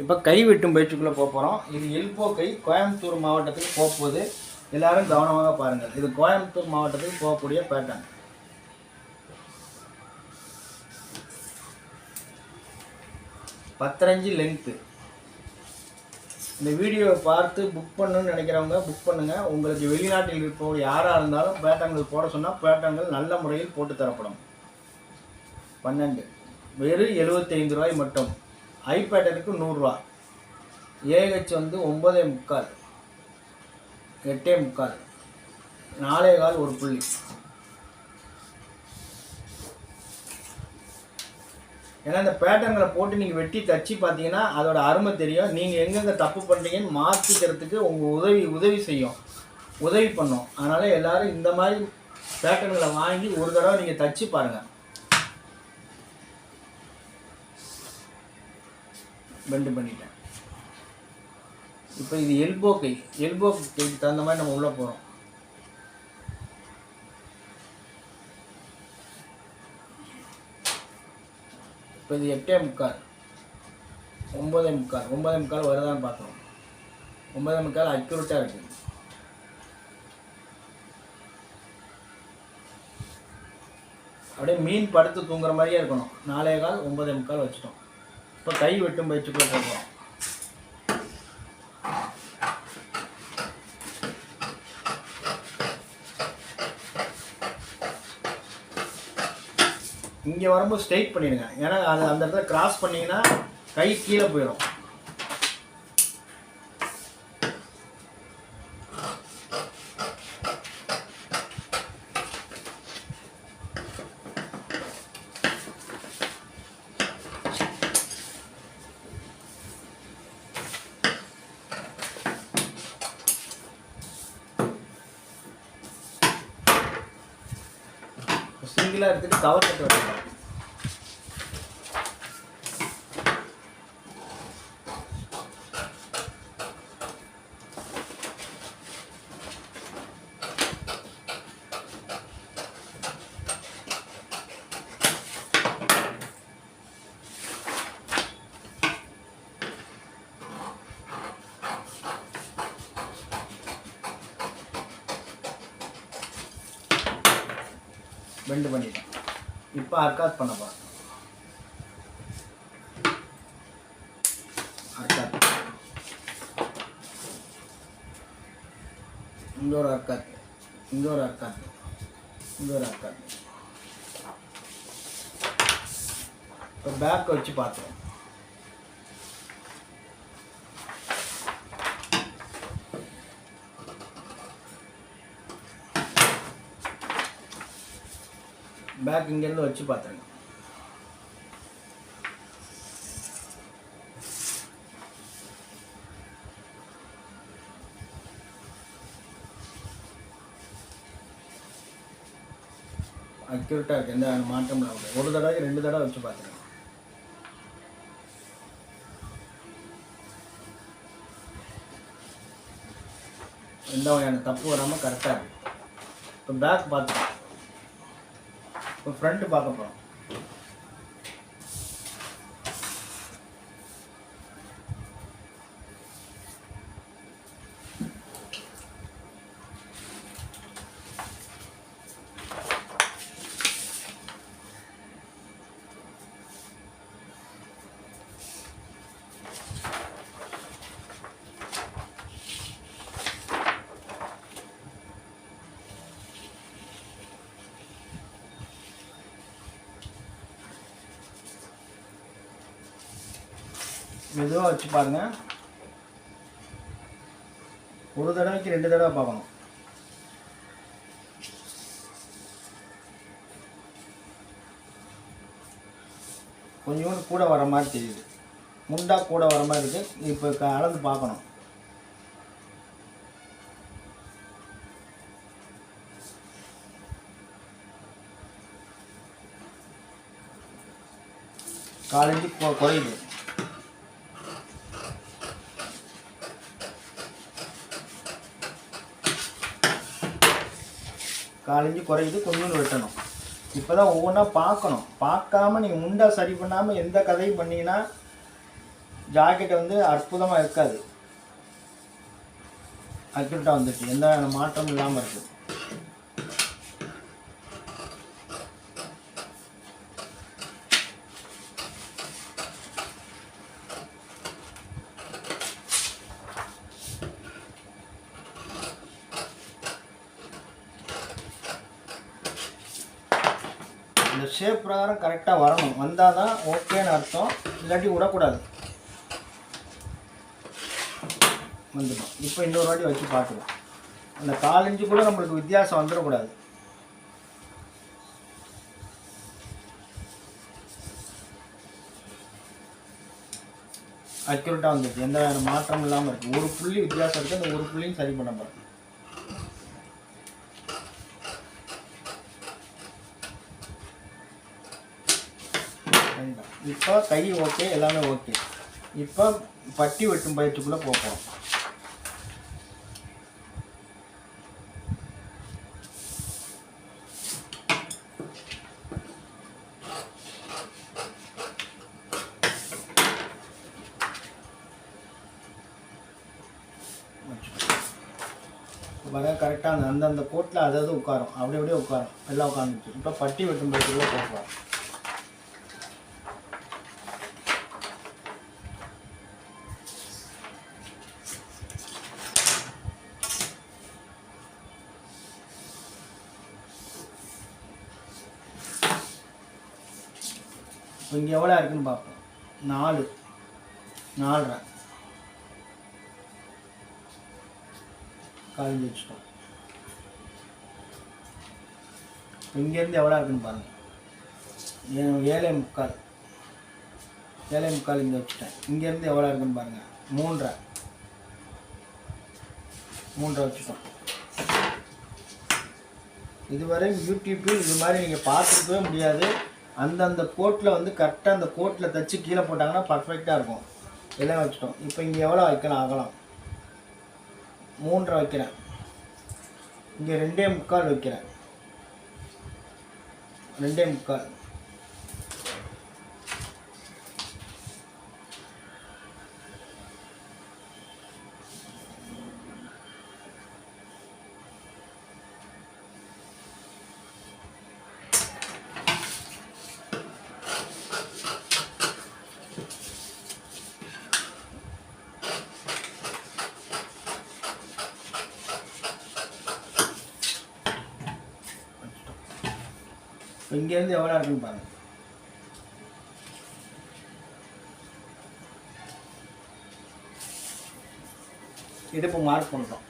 இப்போ கை வெட்டும் பயிற்சிக்குள்ளே போக போகிறோம் இது எல்போ கை கோயம்புத்தூர் மாவட்டத்துக்கு போக போகுது எல்லாரும் கவனமாக பாருங்கள். இது கோயம்புத்தூர் மாவட்டத்துக்கு போகக்கூடிய பேட்டர்ன் பத்தரஞ்சு லென்த்து இந்த வீடியோவை பார்த்து புக் பண்ணணும்னு நினைக்கிறவங்க புக் பண்ணுங்கள் உங்களுக்கு வெளிநாட்டில் இருப்பவங்க யாராக இருந்தாலும் பேட்டன்கள் போட சொன்னால் பேட்டன்கள் நல்ல முறையில் போட்டு தரப்படும். பன்னெண்டு. வெறும் எழுபத்தைந்து ரூபாய் மட்டும். ஐபேட் இருக்குது நூறுரூவா? ஏஹெச் வந்து ஒம்பதே முக்கால். எட்டே முக்கால். நாலே கால் ஒரு புள்ளி. ஏன்னா இந்த பேட்டர்ன்களை போட்டு நீங்கள் வெட்டி தச்சு பார்த்தீங்கன்னா அதோட அருமை தெரியும். நீங்கள் எங்கெங்கே தப்பு பண்ணுறீங்கன்னு மாற்றிக்கிறதுக்கு உங்கள் உதவி உதவி செய்யும். உதவி பண்ணும். அதனால் எல்லாரும் இந்த மாதிரி பேட்டர்ன்களை வாங்கி ஒரு தடவை நீங்கள் தச்சு பாருங்கள் பெண்டு பண்ணிட்டேன். இப்போ இது எல்போ கை எல்போ கைக்கு தகுந்த மாதிரி நம்ம உள்ளே போகிறோம் இப்போ இது எட்டே முக்கால் ஒம்பதே முக்கால் ஒம்பதே முக்கால் வருதான்னு பார்த்தோம் ஒம்பதே முக்கால் அக்யூரேட்டாக இருக்குது அப்படியே மீன் படுத்து தூங்குற மாதிரியே இருக்கணும். நாலே கால் ஒம்பதே முக்கால் வச்சுட்டோம். இப்போ கை வெட்டும் பயிற்சிக்குள்ளே போகிறோம் இங்கே வரும்போது ஸ்ட்ரைட் பண்ணிடுங்க. ஏன்னா அது அந்த இடத்துல கிராஸ் பண்ணிங்கன்னா கை கீழே போயிடும் சிங்கிளாக எடுத்துட்டு கவர் கட்டு வரலாம் பெண்டு பண்ணிட்டேன். இப்போ அர்க்காத் பண்ண போகிறேன் அர்காத் இங்கே ஒரு அர்காத் இங்கே ஒரு அர்காத் இங்கே ஒரு அர்காத் இப்போ பேக் வச்சு பார்த்துருவோம் பேக் இங்கேருந்து வச்சு பார்த்துருங்க. அக்யூரேட்டாக இருக்குது எந்த மாற்றம் இல்லாமல் ஒரு தடவைக்கு ரெண்டு தடவை வச்சு பார்த்துருங்க. எந்த வகையான தப்பு வராமல் கரெக்டாக இருக்குது இப்போ பேக் பார்த்துக்கலாம் இப்போ ஃப்ரண்ட்டு பார்க்க போகிறோம் மெதுவாக வச்சு பாருங்கள் ஒரு தடவைக்கு ரெண்டு தடவை பார்க்கணும். கொஞ்சோண்டு கூட வர மாதிரி தெரியுது. முண்டா கூட வர மாதிரி இருக்குது இப்போ க- அளந்து பார்க்கணும். காலேஜ் குறையுது. நாலஞ்சு குறையுது கொஞ்சோண்டு வெட்டணும். இப்போ தான் ஒவ்வொன்றா பார்க்கணும். பார்க்காம நீங்கள் முண்டா சரி பண்ணாமல் எந்த கதையும் பண்ணீங்கன்னா ஜாக்கெட் வந்து அற்புதமாக இருக்காது. அக்யூரட்டாக வந்துச்சு எந்த மாற்றமும் இல்லாமல் இருக்குது இந்த ஷேப் கரெக்டாக வரணும். வந்தால் தான் ஓகேன்னு அர்த்தம். இல்லாட்டி விடக்கூடாது. வந்துடும். இப்போ இன்னொரு வாட்டி வச்சு பார்க்கலாம் அந்த கால் கூட நம்மளுக்கு வித்தியாசம் வந்துடக்கூடாது. அக்யூரேட்டாக வந்துருக்கு எந்த மாற்றமும் இல்லாமல் இருக்குது ஒரு புள்ளி வித்தியாசம் இருக்குது அந்த ஒரு புள்ளியும் சரி பண்ண பாருங்க இப்போ கை ஓகே எல்லாமே ஓகே இப்போ பட்டி வெட்டும் பயிற்சிக்குள்ளே போகிறோம் வர கரெக்டாக அந்த அந்தந்த கோட்டில் அதாவது உட்காரும். அப்படி அப்படியே உட்காரும். எல்லாம் உட்காந்துச்சு இப்போ பட்டி வெட்டும் பயிற்சிக்குள்ளே போகிறோம் இங்கே எவ்வளோ இருக்குன்னு பார்ப்போம். நாலு. நாலரை. காலேஜ் வச்சுட்டோம். இங்கேருந்து எவ்வளோ இருக்குன்னு பாருங்கள் ஏழை முக்கால். ஏழை முக்கால் இங்கே வச்சுட்டேன். இங்கேருந்து எவ்வளோ இருக்குன்னு பாருங்கள் மூன்றரை. மூன்றரை வச்சுட்டோம். இதுவரை யூடியூப்பில் இது மாதிரி நீங்கள் பார்த்துருக்கவே முடியாது. அந்தந்த கோட்டில் வந்து கரெக்டாக அந்த கோட்டில் தச்சு கீழே போட்டாங்கன்னா பர்ஃபெக்டாக இருக்கும். எல்லாம் வச்சுட்டோம். இப்போ இங்கே எவ்வளோ வைக்கலாம் அகலம். மூன்றரை வைக்கிறேன். இங்கே ரெண்டே முக்கால் வைக்கிறேன். ரெண்டே முக்கால். இங்கேருந்து எவ்வளோ இருக்குன்னு பாருங்கள் இடுப்பு மார்க் பண்ணுறோம்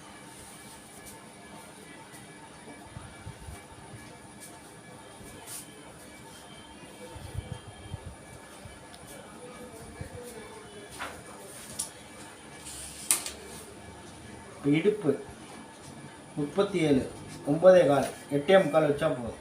இடுப்பு முப்பத்தி ஏழு ஒம்பதே கால் எட்டே முக்கால் வச்சா போதும்.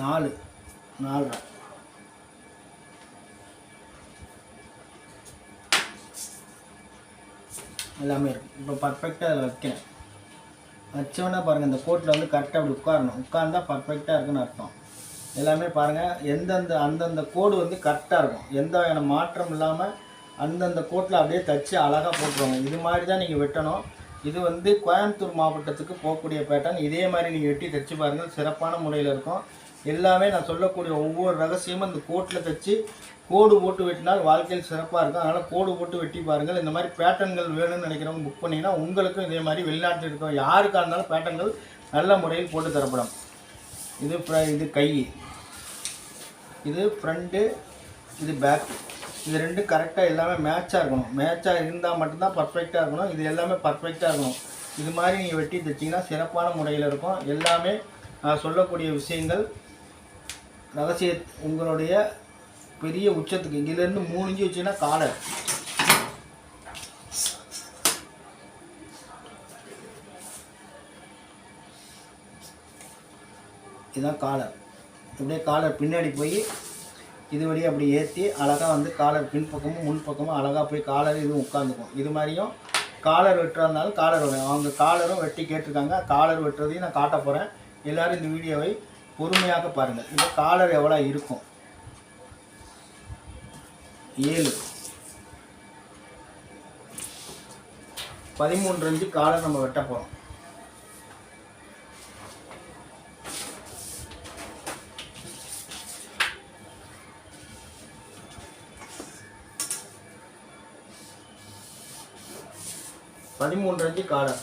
நாலு. நாலரை எல்லாமே இருக்கு. இப்போ பர்ஃபெக்டாக அதில் வைக்கிறேன். வச்சோன்னா பாருங்கள் இந்த கோட்டில் வந்து கரெக்டாக அப்படி உட்காரணும். உட்கார்ந்தா பர்ஃபெக்டாக இருக்குன்னு அர்த்தம். எல்லாமே பாருங்கள் எந்தெந்த அந்தந்த கோடு வந்து கரெக்டாக இருக்கும். எந்த வகையான மாற்றம் இல்லாமல் அந்தந்த கோட்டில் அப்படியே தச்சு அழகாக போட்டுருவாங்க. இது மாதிரி தான் நீங்கள் வெட்டணும். இது வந்து கோயம்புத்தூர் மாவட்டத்துக்கு போகக்கூடிய பேட்டர்ன் இதே மாதிரி நீங்கள் வெட்டி தைச்சி பாருங்கள் சிறப்பான முறையில் இருக்கும். எல்லாமே நான் சொல்லக்கூடிய ஒவ்வொரு ரகசியமும் இந்த கோட்டில் தச்சு கோடு போட்டு வெட்டினால் வாழ்க்கையில் சிறப்பாக இருக்கும். அதனால் கோடு போட்டு வெட்டி பாருங்கள். இந்த மாதிரி பேட்டர்ன்கள் வேணும்னு நினைக்கிறவங்க புக் பண்ணிங்கன்னா உங்களுக்கும் இதே மாதிரி வெளிநாட்டில் இருக்கும் யாருக்காக இருந்தாலும் பேட்டர்ன்கள் நல்ல முறையில் போட்டு தரப்படும். இது இது கை. இது ஃப்ரண்ட்டு இது பேக் இது ரெண்டும் கரெக்டாக எல்லாமே மேட்சாக இருக்கணும். மேட்சாக இருந்தால் மட்டும்தான் பர்ஃபெக்டாக இருக்கணும். இது எல்லாமே பர்ஃபெக்டாக இருக்கணும். இது மாதிரி நீங்கள் வெட்டி தைச்சிங்கன்னா சிறப்பான முறையில் இருக்கும். எல்லாமே நான் சொல்லக்கூடிய விஷயங்கள் ரகசிய உங்களுடைய பெரிய உச்சத்துக்கு இங்கிலேருந்து மூணு இஞ்சி வச்சுன்னா காலர் இதுதான் காலர் அப்படியே காலர் பின்னாடி போய் இது வழியே அப்படி ஏற்றி அழகாக வந்து காலர் பின்பக்கமும் முன்பக்கமும் அழகாக போய் காலர் இதுவும் உட்காந்துக்கும் இது மாதிரியும் காலர் வெட்டுறதுனாலும் காலர் வரும் அவங்க காலரும் வெட்டி கேட்டிருக்காங்க. காலர் வெட்டுறதையும் நான் காட்ட போகிறேன் எல்லோரும் இந்த வீடியோவை பொறுமையாக பாருங்கள் இந்த காலர் எவ்வளோ இருக்கும்? ஏழு. பதிமூன்று அஞ்சு காலர் நம்ம வெட்ட போகிறோம் பதிமூன்று அஞ்சு காலர்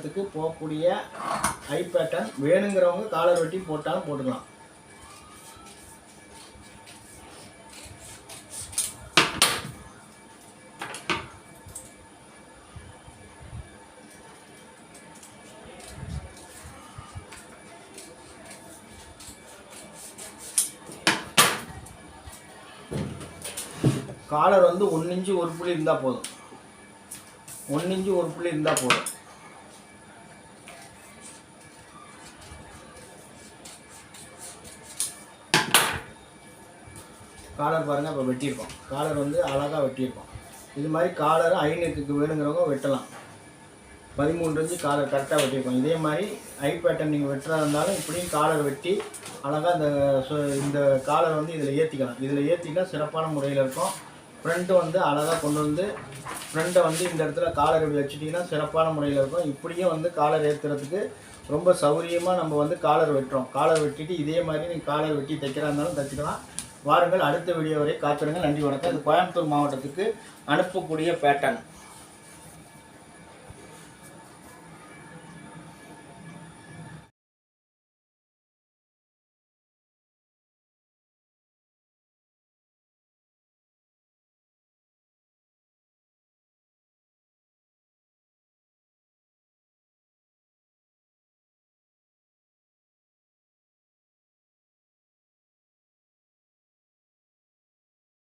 கோயம்புத்தூர் போகக்கூடிய ஐ பேட்டர்ன் வேணுங்கிறவங்க காலர் வெட்டி போட்டாலும் போட்டுக்கலாம். காலர் வந்து ஒன்று இன்ச்சு ஒரு புள்ளி இருந்தால் போதும். ஒன்று இன்ச்சு ஒரு புள்ளி இருந்தால் போதும். காலர் பாருங்கள் இப்போ வெட்டியிருக்கோம். காலர் வந்து அழகாக வெட்டியிருக்கோம். இது மாதிரி காலர் ஐநூற்றுக்கு வேணுங்கிறவங்க வெட்டலாம். பதிமூன்று இன்ச்சு காலர் கரெக்டாக வெட்டியிருக்கோம். இதே மாதிரி ஐ பேட்டர்ன் நீங்கள் வெட்டுறதா இருந்தாலும் இப்படியும் காலர் வெட்டி அழகாக இந்த சு- இந்த காலர் வந்து இதில் ஏற்றிக்கலாம் இதில் ஏற்றினா சிறப்பான முறையில் இருக்கும். ஃப்ரண்ட்டு வந்து அழகாக கொண்டு வந்து ஃப்ரண்ட்டை வந்து இந்த இடத்துல காலர் இப்படி வச்சுட்டிங்கன்னா சிறப்பான முறையில் இருக்கும். இப்படியும் வந்து காலர் ஏற்றுறதுக்கு ரொம்ப சௌகரியமாக நம்ம வந்து காலர் வெட்டுறோம். காலர் வெட்டிட்டு இதே மாதிரி நீங்கள் காலர் வெட்டி தைக்கிறா இருந்தாலும் தைச்சிக்கலாம். வாருங்கள் அடுத்த வீடியோ வரை காத்திருங்கள். நன்றி வணக்கம். இது கோயம்புத்தூர் மாவட்டத்துக்கு அனுப்பக்கூடிய பேட்டர்ன்